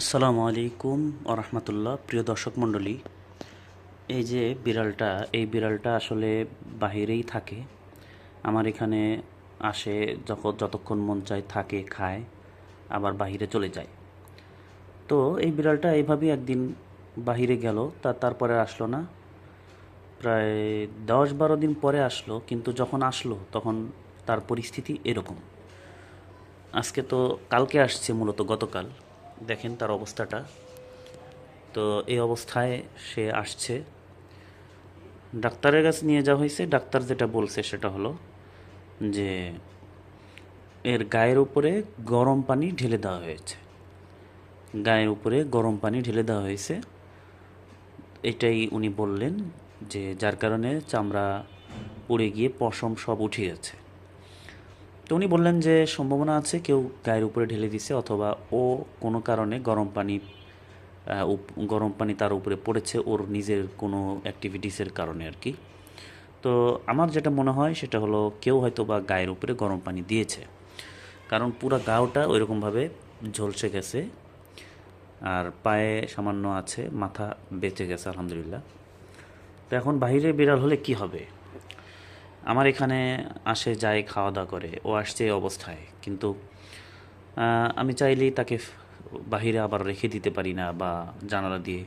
আসসালামু আলাইকুম রহমতুল্লাহ। প্রিয় দর্শক মণ্ডলী, এই যে বিড়ালটা, এই বিড়ালটা আসলে বাহিরেই থাকে। আমার এখানে আসে যখন যতক্ষণ মন চায় থাকে, খায়, আবার বাহিরে চলে যায়। তো এই বিড়ালটা এইভাবেই একদিন বাহিরে গেল, তা, তারপরে আসলো না। প্রায় দশ বারো দিন পরে আসলো, কিন্তু যখন আসলো, তখন তার পরিস্থিতি এরকম। আজকে তো কালকে আসছে মূলত গতকাল। দেখেন তার অবস্থাটা। তো এই অবস্থায় সে আসছে। ডাক্তারের কাছে নিয়ে যাওয়া হয়েছে। ডাক্তার যেটা বলছে সেটা হলো যে, এর গায়ের উপরে গরম পানি ঢেলে দেওয়া হয়েছে। গায়ের উপরে গরম পানি ঢেলে দেওয়া হয়েছে। এটাই উনি বললেন যে, যার কারণে চামড়া পুড়ে গিয়ে পশম সব উঠে গেছে। তো উনি বললেন যে সম্ভাবনা আছে কেউ গায়ের উপরে ঢেলে দিছে অথবা ও কোনো কারণে গরম পানি গরম পানি তার উপরে পড়েছে ওর নিজের কোনো অ্যাক্টিভিটিসের কারণে আর কি। তো আমার যেটা মনে হয় সেটা হলো কেউ হয়তো বা গায়ের উপরে গরম পানি দিয়েছে। কারণ পুরো গাওটা ওইরকমভাবে ঝলসে গেছে আর পায়ে সামান্য আছে, মাথা বেঁচে গেছে, আলহামদুলিল্লাহ। তো এখন বাইরে বিড়াল হলে কি হবে? আমার এখানে আসে, যায় খাওয়া দাওয়া করে। ও আসছে এই অবস্থায়। কিন্তু আমি চাইলেই তাকে বাহিরে আবার রেখে দিতে পারি না বা জানালা দিয়ে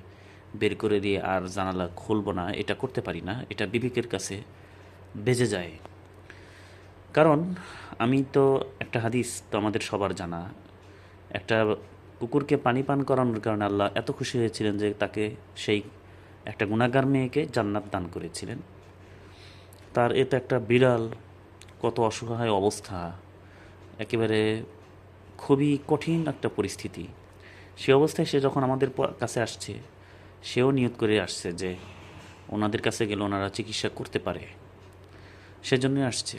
বের করে দিয়ে আর জানালা খুলবো না। এটা করতে পারি না। এটা বিবেকের কাছে বেজে যায়। কারণ, আমি তো একটা হাদিস তো আমাদের সবার জানা। একটা কুকুরকে পানি পান করানোর কারণে আল্লাহ এত খুশি হয়েছিলেন যে তাকে সেই একটা গুণাগার মেয়েকে জান্নাত দান করেছিলেন। তার এ তো একটা বিড়াল, কত অসহায় অবস্থা। একেবারে খুবই কঠিন একটা পরিস্থিতি। সে অবস্থায় সে যখন আমাদের কাছে আসছে, সেও নিয়ত করে আসছে যে ওনাদের কাছে গেলে ওনারা চিকিৎসা করতে পারে। সেজন্যই আসছে।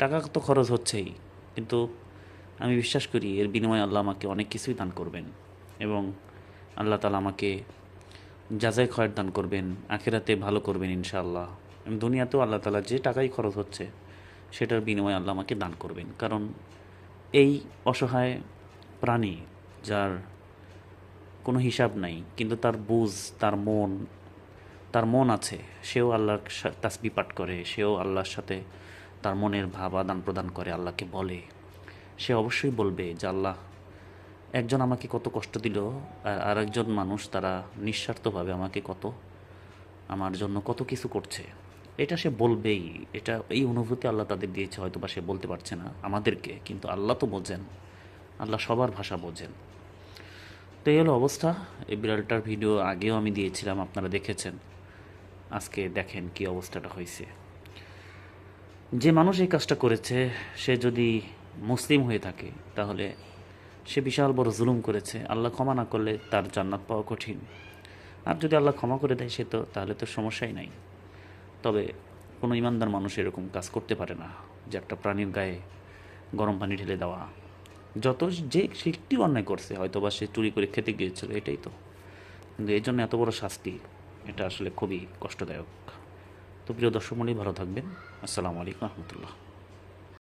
টাকা তো খরচ হচ্ছেই, কিন্তু আমি বিশ্বাস করি এর বিনিময়ে আল্লাহ আমাকে অনেক কিছুই দান করবেন এবং আল্লাহ তালা আমাকে যাচাই খয়ের দান করবেন, আখেরাতে ভালো করবেন ইনশাআল্লাহ। দুনিয়াতেও আল্লাহ তালা যে টাকাই খরচ হচ্ছে, সেটার বিনিময়ে আল্লাহ আমাকে দান করবেন। কারণ এই অসহায় প্রাণী যার কোনো হিসাব নাই, কিন্তু তার বুঝ, তার মন তার মন আছে, সেও আল্লাহর তাসবি পাঠ করে, সেও আল্লাহর সাথে তার মনের ভাব আদান প্রদান করে, আল্লাহকে বলে। সে অবশ্যই বলবে যে, আল্লাহ, একজন আমাকে কত কষ্ট দিল, আর আরেকজন মানুষ তারা নিঃস্বার্থভাবে আমাকে কত, আমার জন্য কত কিছু করছে। এটা সে বলবেই। এটা, এই অনুভূতি আল্লাহ তাদের দিয়েছে হয়তো বা সে বলতে পারছে না আমাদেরকে, কিন্তু আল্লাহ তো বোঝেন। আল্লাহ সবার ভাষা বোঝেন। তো এই হলো অবস্থা। এই বিড়ালটার ভিডিও আগেও আমি দিয়েছিলাম, আপনারা দেখেছেন। আজকে দেখেন কি অবস্থাটা হয়েছে। যে মানুষ এই কাজটা করেছে, সে যদি মুসলিম হয়ে থাকে, তাহলে সে বিশাল বড় জুলুম করেছে। আল্লাহ ক্ষমা না করলে তার জান্নাত পাওয়া কঠিন। আর যদি আল্লাহ ক্ষমা করে দেয় সে তো, তাহলে তো সমস্যাই নাই। তবে কোনো ইমানদার মানুষ এরকম কাজ করতে পারে না যে একটা প্রাণীর গায়ে গরম পানি ঢেলে দেওয়া। যত যে সে একটি অন্যায় করছে হয়তো বা সে চুরি করে খেতে গিয়েছিল, এটাই তো। কিন্তু এই জন্য এত বড় শাস্তি, এটা আসলে খুবই কষ্টদায়ক। তো প্রিয় দর্শক মণ্ডলী, ভালো থাকবেন। আসসালামু আলাইকুম রহমতুল্লাহ।